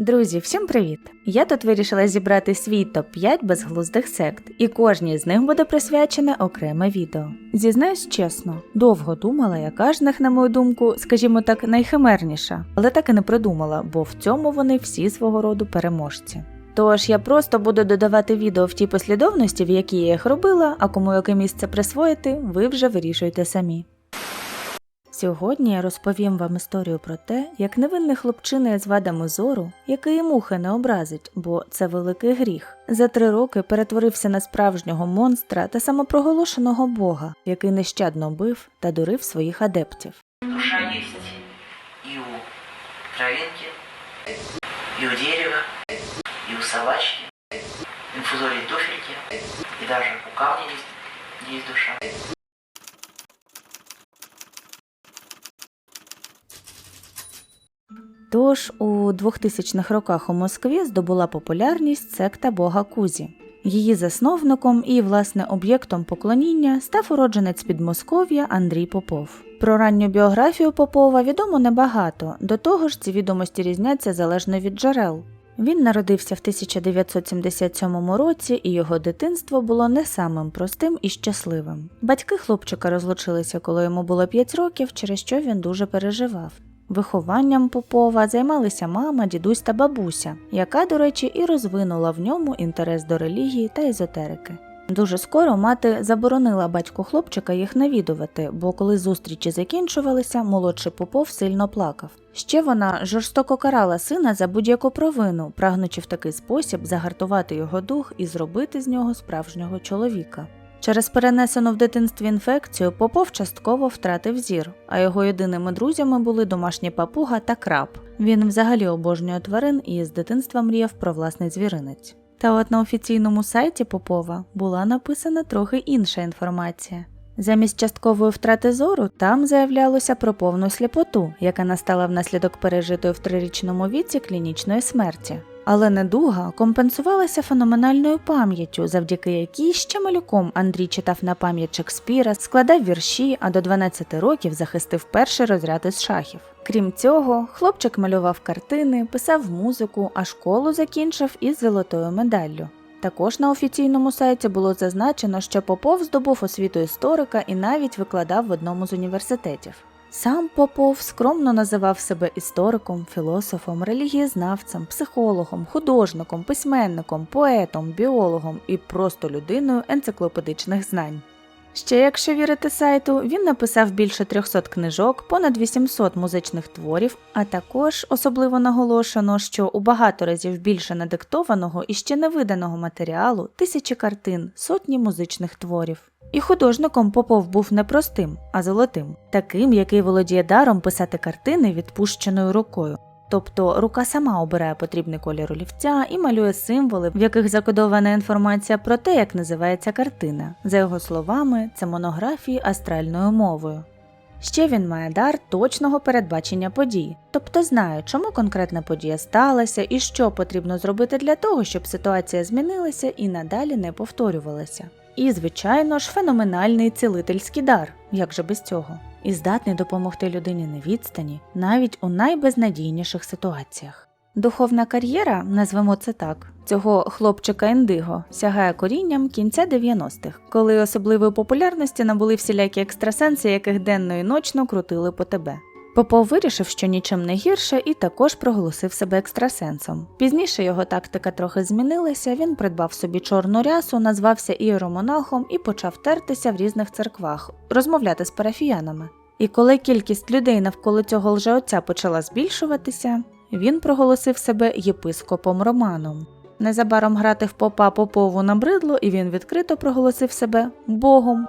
Друзі, всім привіт! Я тут вирішила зібрати свій топ-5 безглуздих сект, і кожній з них буде присвячене окреме відео. Зізнаюсь чесно, довго думала, яка ж них, на мою думку, скажімо так, найхимерніша, але так і не придумала, бо в цьому вони всі свого роду переможці. Тож я просто буду додавати відео в тій послідовності, в якій я їх робила, а кому яке місце присвоїти, ви вже вирішуєте самі. Сьогодні я розповім вам історію про те, як невинний хлопчина з вадами зору, який і мухи не образить, бо це великий гріх, за три роки перетворився на справжнього монстра та самопроголошеного бога, який нещадно бив та дурив своїх адептів. Душа есть и у травинки, и у дерева, и у собачки, инфузории туфельки, и даже у есть, есть душа. Тож у 2000-х роках у Москві здобула популярність секта бога Кузі. Її засновником і, власне, об'єктом поклоніння став уродженець Підмосков'я Андрій Попов. Про ранню біографію Попова відомо небагато, до того ж ці відомості різняться залежно від джерел. Він народився в 1977 році, і його дитинство було не самим простим і щасливим. Батьки хлопчика розлучилися, коли йому було 5 років, через що він дуже переживав. Вихованням Попова займалися мама, дідусь та бабуся, яка, до речі, і розвинула в ньому інтерес до релігії та езотерики. Дуже скоро мати заборонила батьку хлопчика їх навідувати, бо коли зустрічі закінчувалися, молодший Попов сильно плакав. Ще вона жорстоко карала сина за будь-яку провину, прагнучи в такий спосіб загартувати його дух і зробити з нього справжнього чоловіка. Через перенесену в дитинстві інфекцію Попов частково втратив зір, а його єдиними друзями були домашні папуга та краб. Він взагалі обожнює тварин і з дитинства мріяв про власний звіринець. Та от на офіційному сайті Попова була написана трохи інша інформація. Замість часткової втрати зору там заявлялося про повну сліпоту, яка настала внаслідок пережитої в трирічному віці клінічної смерті. Але недуга компенсувалася феноменальною пам'яттю, завдяки якій ще малюком Андрій читав на пам'ять Шекспіра, складав вірші, а до 12 років захистив перший розряд із шахів. Крім цього, хлопчик малював картини, писав музику, а школу закінчив із золотою медаллю. Також на офіційному сайті було зазначено, що Попов здобув освіту історика і навіть викладав в одному з університетів. Сам Попов скромно називав себе істориком, філософом, релігієзнавцем, психологом, художником, письменником, поетом, біологом і просто людиною енциклопедичних знань. Ще, якщо вірити сайту, він написав більше 300 книжок, понад 800 музичних творів, а також особливо наголошено, що у багато разів більше надиктованого і ще не виданого матеріалу, тисячі картин, сотні музичних творів. І художником Попов був не простим, а золотим, таким, який володіє даром писати картини відпущеною рукою. Тобто рука сама обирає потрібний колір олівця і малює символи, в яких закодована інформація про те, як називається картина. За його словами, це монографії астральною мовою. Ще він має дар точного передбачення подій, тобто знає, чому конкретна подія сталася і що потрібно зробити для того, щоб ситуація змінилася і надалі не повторювалася. І, звичайно ж, феноменальний цілительський дар, як же без цього, і здатний допомогти людині на відстані навіть у найбезнадійніших ситуаціях. Духовна кар'єра, назвемо це так, цього хлопчика індиго сягає корінням кінця 90-х, коли особливої популярності набули всілякі екстрасенси, яких денно і ночно крутили по тебе. Попов вирішив, що нічим не гірше, і також проголосив себе екстрасенсом. Пізніше його тактика трохи змінилася. Він придбав собі чорну рясу, назвався іеромонахом і почав тертися в різних церквах, розмовляти з парафіянами. І коли кількість людей навколо цього лжеотця почала збільшуватися, він проголосив себе єпископом Романом. Незабаром грати в попа попову набридло, і він відкрито проголосив себе Богом.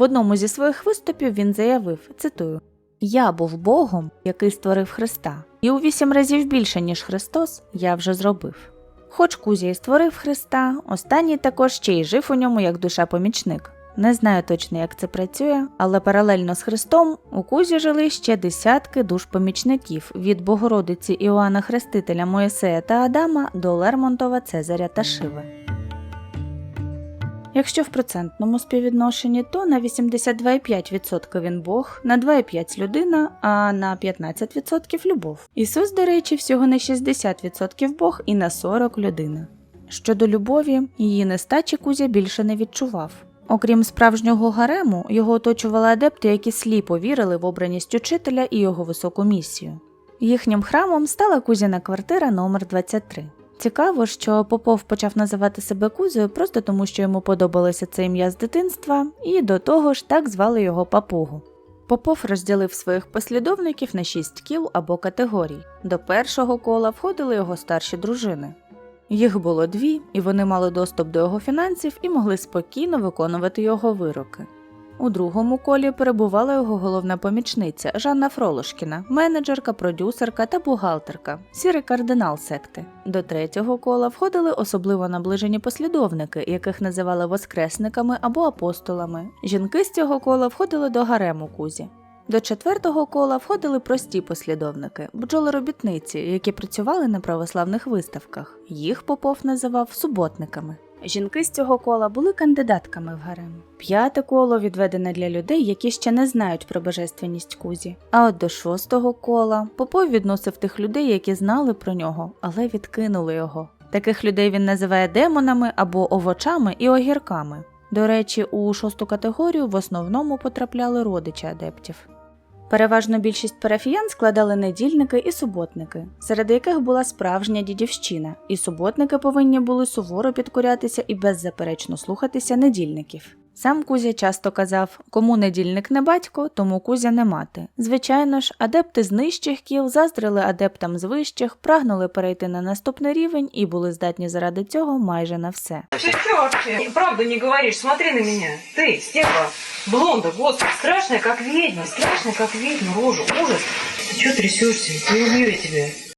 В одному зі своїх виступів він заявив, цитую: Я був Богом, який створив Христа, і у вісім разів більше, ніж Христос, я вже зробив. Хоч Кузя й створив Христа, останній також ще й жив у ньому як душа-помічник. Не знаю точно, як це працює, але паралельно з Христом у Кузі жили ще десятки душ-помічників від Богородиці Іоанна Хрестителя Моїсея та Адама до Лермонтова Цезаря та Шиви. Якщо в процентному співвідношенні, то на 82,5% він Бог, на 2,5% людина, а на 15% любов. Ісус, до речі, всього на 60% Бог і на 40% людина. Щодо любові, її нестачі Кузя більше не відчував. Окрім справжнього гарему, його оточували адепти, які сліпо вірили в обраність учителя і його високу місію. Їхнім храмом стала Кузіна квартира номер 23. Цікаво, що Попов почав називати себе Кузею просто тому, що йому подобалося це ім'я з дитинства, і до того ж так звали його папугу. Попов розділив своїх послідовників на шість кіл або категорій. До першого кола входили його старші дружини. Їх було дві, і вони мали доступ до його фінансів і могли спокійно виконувати його вироки. У другому колі перебувала його головна помічниця Жанна Фролошкіна, менеджерка, продюсерка та бухгалтерка, сірий кардинал секти. До третього кола входили особливо наближені послідовники, яких називали воскресниками або апостолами. Жінки з цього кола входили до гарему кузі. До четвертого кола входили прості послідовники, бджолоробітниці, які працювали на православних виставках. Їх Попов називав суботниками. Жінки з цього кола були кандидатками в гарем. П'яте коло відведене для людей, які ще не знають про божественність Кузі. А от до шостого кола Попов відносив тих людей, які знали про нього, але відкинули його. Таких людей він називає демонами або овочами і огірками. До речі, у шосту категорію в основному потрапляли родичі адептів. Переважно більшість парафіян складали недільники і суботники, серед яких була справжня дідівщина, і суботники повинні були суворо підкорятися і беззаперечно слухатися недільників. Сам Кузя часто казав: кому недільник не батько, тому Кузя не мати. Звичайно ж, адепти з нижчих кіл заздрили адептам з вищих, прагнули перейти на наступний рівень і були здатні заради цього майже на все. Ты что вообще? Правду не говоришь, смотри на меня. Ты, Степа, блонда, господи, страшная, как ведьма, страшная, как ведьма, рожу, ужас. Ты что трясешься? Не убью я тебя.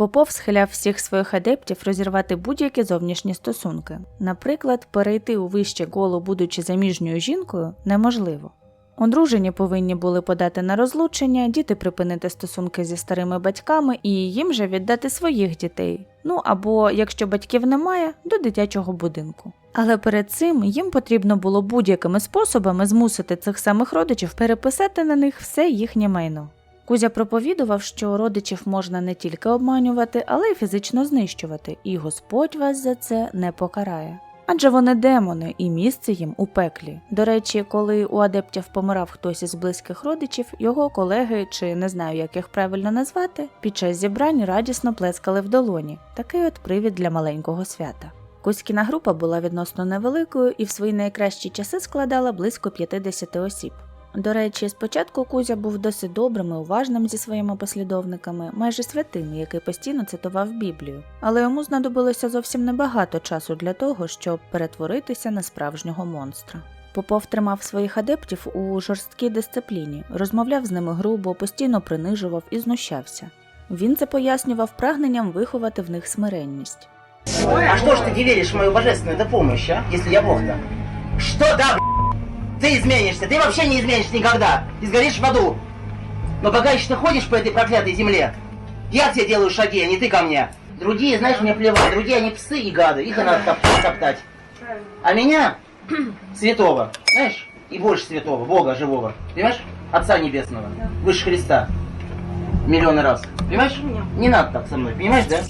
Попов схиляв всіх своїх адептів розірвати будь-які зовнішні стосунки. Наприклад, перейти у вище коло, будучи заміжньою жінкою, неможливо. Одружені повинні були подати на розлучення, діти припинити стосунки зі старими батьками і їм же віддати своїх дітей. Ну або, якщо батьків немає, до дитячого будинку. Але перед цим їм потрібно було будь-якими способами змусити цих самих родичів переписати на них все їхнє майно. Кузя проповідував, що родичів можна не тільки обманювати, але й фізично знищувати, і Господь вас за це не покарає. Адже вони демони, і місце їм у пеклі. До речі, коли у адептів помирав хтось із близьких родичів, його колеги, чи не знаю, як їх правильно назвати, під час зібрань радісно плескали в долоні. Такий от привід для маленького свята. Кузькіна група була відносно невеликою і в свої найкращі часи складала близько 50 осіб. До речі, спочатку Кузя був досить добрим і уважним зі своїми послідовниками, майже святим, який постійно цитував Біблію, але йому знадобилося зовсім небагато часу для того, щоб перетворитися на справжнього монстра. Попов тримав своїх адептів у жорсткій дисципліні, розмовляв з ними грубо, постійно принижував і знущався. Він це пояснював прагненням виховати в них смиренність. А что ж ты не веришь в мою божественную да помощь, а? Если я Бог-то? Что да, б***ь? Ты изменишься, ты вообще не изменишься никогда. Ты сгоришь в аду. Но пока еще ты ходишь по этой проклятой земле, я тебе делаю шаги, а не ты ко мне. Другие, знаешь, мне плевать. Другие, они псы и гады. Их и надо топ- топтать. А меня, святого, знаешь, и больше святого, Бога живого, понимаешь? Отца Небесного, выше Христа. Миллионы раз. Понимаешь? Не надо так со мной, понимаешь, да?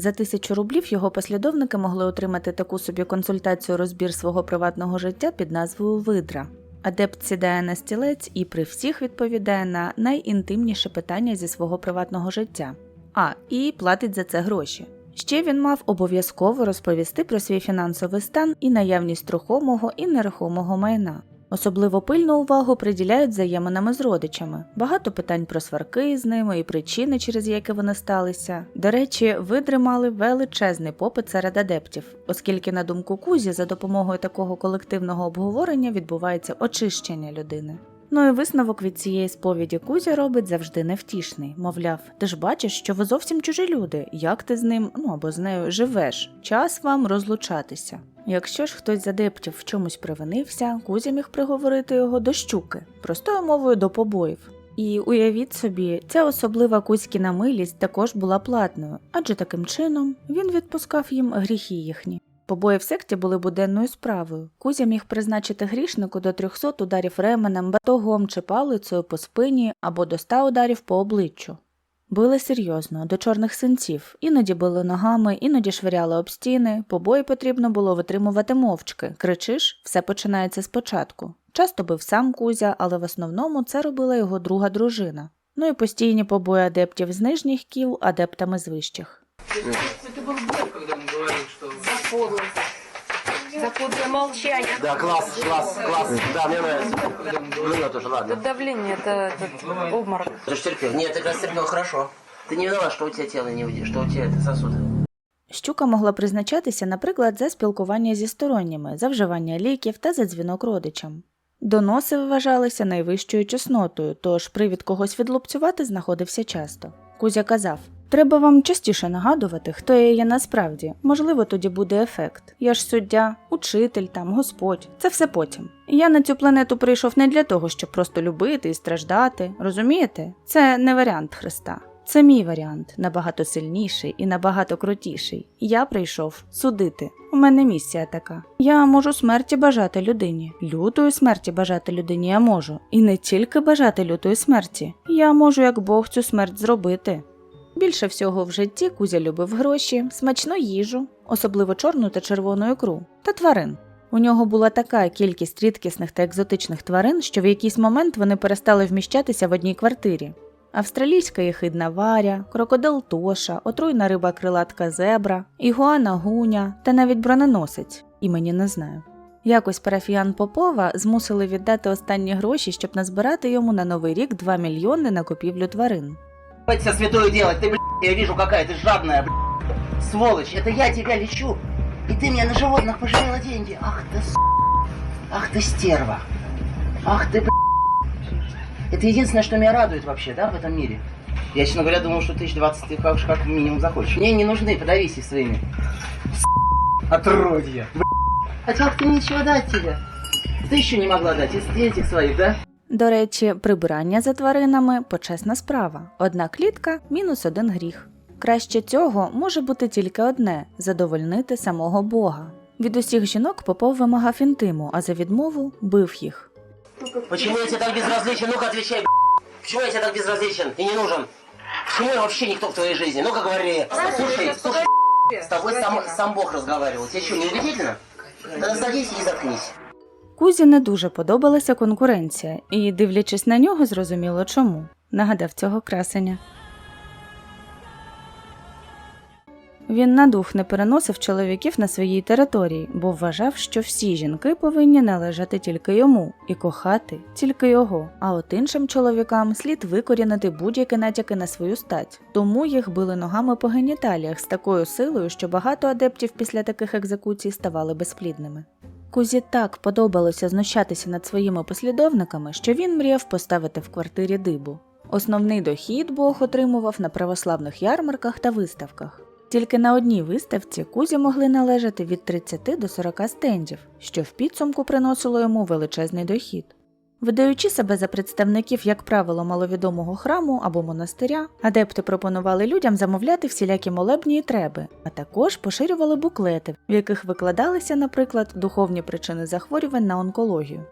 За тисячу рублів його послідовники могли отримати таку собі консультацію розбір свого приватного життя під назвою Видра. Адепт сідає на стілець і при всіх відповідає на найінтимніше питання зі свого приватного життя. А і платить за це гроші. Ще він мав обов'язково розповісти про свій фінансовий стан і наявність рухомого і нерухомого майна. Особливо пильну увагу приділяють взаєминами з родичами. Багато питань про сварки з ними і причини, через які вони сталися. До речі, видри мали величезний попит серед адептів, оскільки, на думку Кузі, за допомогою такого колективного обговорення відбувається очищення людини. Ну і висновок від цієї сповіді Кузя робить завжди невтішний. Мовляв, ти ж бачиш, що ви зовсім чужі люди. Як ти з ним, ну або з нею живеш? Час вам розлучатися. Якщо ж хтось з адептів в чомусь привинився, Кузя міг приговорити його до щуки, простою мовою до побоїв. І уявіть собі, ця особлива Кузькіна милість також була платною, адже таким чином він відпускав їм гріхи їхні. Побої в секті були буденною справою. Кузя міг призначити грішнику до 300 ударів ременем, батогом чи палицею по спині або до 100 ударів по обличчю. Били серйозно, до чорних синців, іноді били ногами, іноді швиряли об стіни, побої потрібно було витримувати мовчки. Кричиш, все починається спочатку. Часто бив сам Кузя, але в основному це робила його друга дружина. Ну і постійні побої адептів з нижніх кіл адептами з вищих. Это был Бог, когда он говорил, что... За подлость. За подлое молчание. Да, класс, класс, класс. Да, мне нравится. Мне тоже, ладно. Это давление, это этот обморок. Ты же терпел. Нет, ты как раз терпел хорошо. Ты не виноват, что у тебя тело не выйдет, что у тебя это сосуд. Щука могла призначатися, наприклад, за спілкування зі сторонніми, за вживання ліків та за дзвінок родичам. Доноси вважалися найвищою чеснотою, тож привід когось відлупцювати знаходився часто. Кузя казав: Треба вам частіше нагадувати, хто я є насправді. Можливо, тоді буде ефект. Я ж суддя, учитель, там, господь. Це все потім. Я на цю планету прийшов не для того, щоб просто любити і страждати. Розумієте? Це не варіант Христа. Це мій варіант, набагато сильніший і набагато крутіший. Я прийшов судити. У мене місія така. Я можу смерті бажати людині. Лютої смерті бажати людині я можу. І не тільки бажати лютої смерті. Я можу як Бог цю смерть зробити. Більше всього в житті Кузя любив гроші, смачну їжу, особливо чорну та червону ікру, та тварин. У нього була така кількість рідкісних та екзотичних тварин, що в якийсь момент вони перестали вміщатися в одній квартирі. Австралійська єхидна варя, крокодил Тоша, отруйна риба крилатка зебра, ігуана гуня та навіть броненосець, імені не знаю. Якось парафіян Попова змусили віддати останні гроші, щоб назбирати йому на новий рік 2 мільйони на купівлю тварин. Давайте все святое делать. Ты, блядь, я вижу, какая ты жадная, блядь. Сволочь, это я тебя лечу. И ты мне на животных пожалела деньги. Ах ты, с... Ах ты, стерва. Ах ты, блядь. Это единственное, что меня радует вообще, да, в этом мире. Я, честно говоря, думал, что 1020 ты как, как минимум захочешь. Мне не нужны, подавись своими. С... Отродья. Блядь. Хотел ты ничего дать тебе. Ты еще не могла дать из этих своих, да? До речі, прибирання за тваринами почесна справа. Одна клітка мінус один гріх. Краще цього може бути тільки одне задовольнити самого Бога. Від усіх жінок Попов вимагав інтиму, а за відмову бив їх. Почему я тебе так безразличен? Ну-ка отвечай, б***ь. Почему я тебе так безразличен и не нужен? Почему я вообще никто в твоей жизни? Ну-ка говори. Слушай, слушай, с тобой сам, сам Бог разговаривал. Тебе что, не убедительно? Да садись и заткнись. Кузі не дуже подобалася конкуренція, і, дивлячись на нього, зрозуміло чому. Нагадав цього красення. Він на дух не переносив чоловіків на своїй території, бо вважав, що всі жінки повинні належати тільки йому і кохати тільки його. А от іншим чоловікам слід викорінити будь-які натяки на свою стать. Тому їх били ногами по геніталіях з такою силою, що багато адептів після таких екзекуцій ставали безплідними. Кузі так подобалося знущатися над своїми послідовниками, що він мріяв поставити в квартирі дибу. Основний дохід Бог отримував на православних ярмарках та виставках. Тільки на одній виставці Кузі могли належати від 30 до 40 стендів, що в підсумку приносило йому величезний дохід. Видаючи себе за представників, як правило, маловідомого храму або монастиря, адепти пропонували людям замовляти всілякі молебні і треби, а також поширювали буклети, в яких викладалися, наприклад, духовні причини захворювань на онкологію.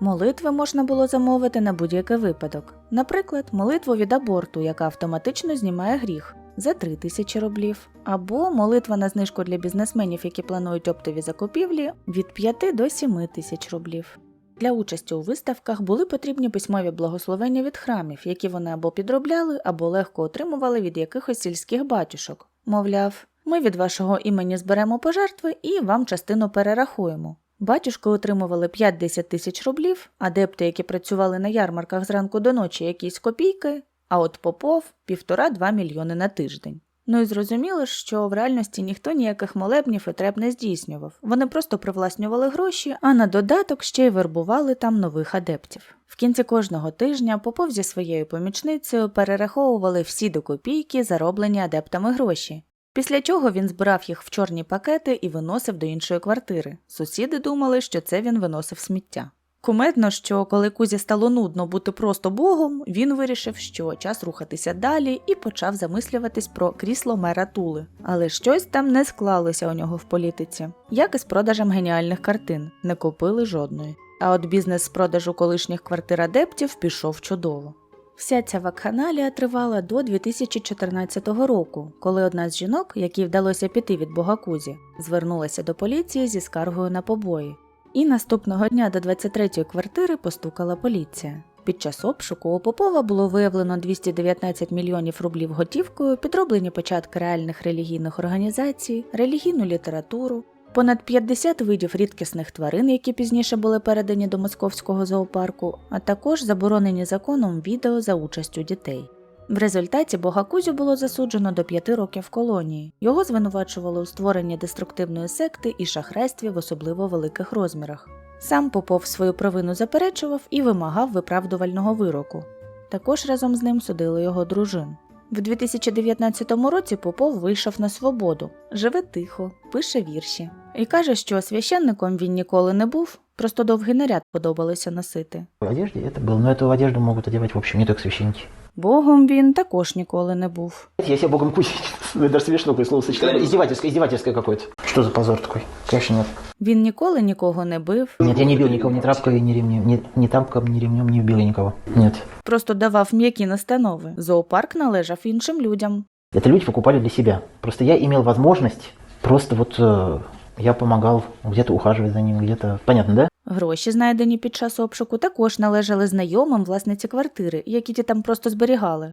Молитви можна було замовити на будь-який випадок, наприклад, молитву від аборту, яка автоматично знімає гріх за 3 тисячі рублів, або молитва на знижку для бізнесменів, які планують оптові закупівлі від 5 до 7 тисяч рублів. Для участі у виставках були потрібні письмові благословення від храмів, які вони або підробляли, або легко отримували від якихось сільських батюшок. Мовляв, ми від вашого імені зберемо пожертви і вам частину перерахуємо. Батюшки отримували 5-10 тисяч рублів, адепти, які працювали на ярмарках зранку до ночі, якісь копійки, а от Попов півтора-два мільйони на тиждень. Ну і зрозуміло, що в реальності ніхто ніяких молебнів і треб не здійснював. Вони просто привласнювали гроші, а на додаток ще й вербували там нових адептів. В кінці кожного тижня Попов зі своєю помічницею перераховували всі до копійки зароблені адептами гроші. Після чого він збирав їх в чорні пакети і виносив до іншої квартири. Сусіди думали, що це він виносив сміття. Кумедно, що коли Кузі стало нудно бути просто богом, він вирішив, що час рухатися далі і почав замислюватись про крісло мера Тули. Але щось там не склалося у нього в політиці, як і з продажем геніальних картин, не купили жодної. А от бізнес з продажу колишніх квартир адептів пішов чудово. Вся ця вакханалія тривала до 2014 року, коли одна з жінок, якій вдалося піти від Богакузі, звернулася до поліції зі скаргою на побої. І наступного дня до 23-ї квартири постукала поліція. Під час обшуку у Попова було виявлено 219 мільйонів рублів готівкою, підроблені початки реальних релігійних організацій, релігійну літературу, понад 50 видів рідкісних тварин, які пізніше були передані до московського зоопарку, а також заборонені законом відео за участю дітей. В результаті Богакузю було засуджено до п'яти років колонії. Його звинувачували у створенні деструктивної секти і шахрайстві в особливо великих розмірах. Сам Попов свою провину заперечував і вимагав виправдувального вироку. Також разом з ним судили його дружин. В 2019 році Попов вийшов на свободу, живе тихо, пише вірші і каже, що священником він ніколи не був, просто довгий наряд подобалося носити. В одежде это было, но эту одежду могут одевать, в общем, не только священники. Богом він також ніколи не був. Я себя богом кузить. Ну, даже смешно какое словосочетание. Издевательское, издевательское какое-то. Что за позор такой? Конечно, нет. Він ніколи нікого не бив, Нет, я не бил никого ни тряпкой, ни ремнем, ни, ни тапком, ни ремнем, не бил я никого. Нет. просто давав м'які настанови. Зоопарк належав іншим людям. Это люди покупали для себя. Просто я имел возможность, просто вот э, я помогал где-то ухаживать за ним, где-то... Понятно, да? Гроші, знайдені під час обшуку, також належали знайомим власниці квартири, які ті там просто зберігали.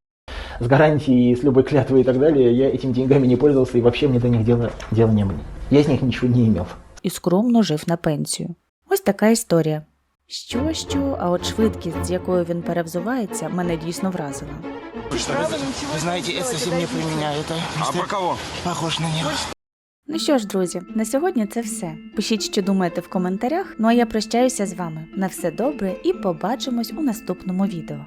С гарантией, с любой клятвой и так далее, я этими деньгами не пользовался, и вообще мне до них дела, дела не было. Я с них ничего не имел. і скромно жив на пенсію. Ось така історія. Що, що, а от швидкість, з якою він перевзувається, мене дійсно вразила. Вы знаете, это совсем не про меня, это... А про кого? Похож на него. Ну що ж, друзі, на сьогодні це все. Пишіть, що думаєте в коментарях. Ну а я прощаюся з вами. На все добре і побачимось у наступному відео.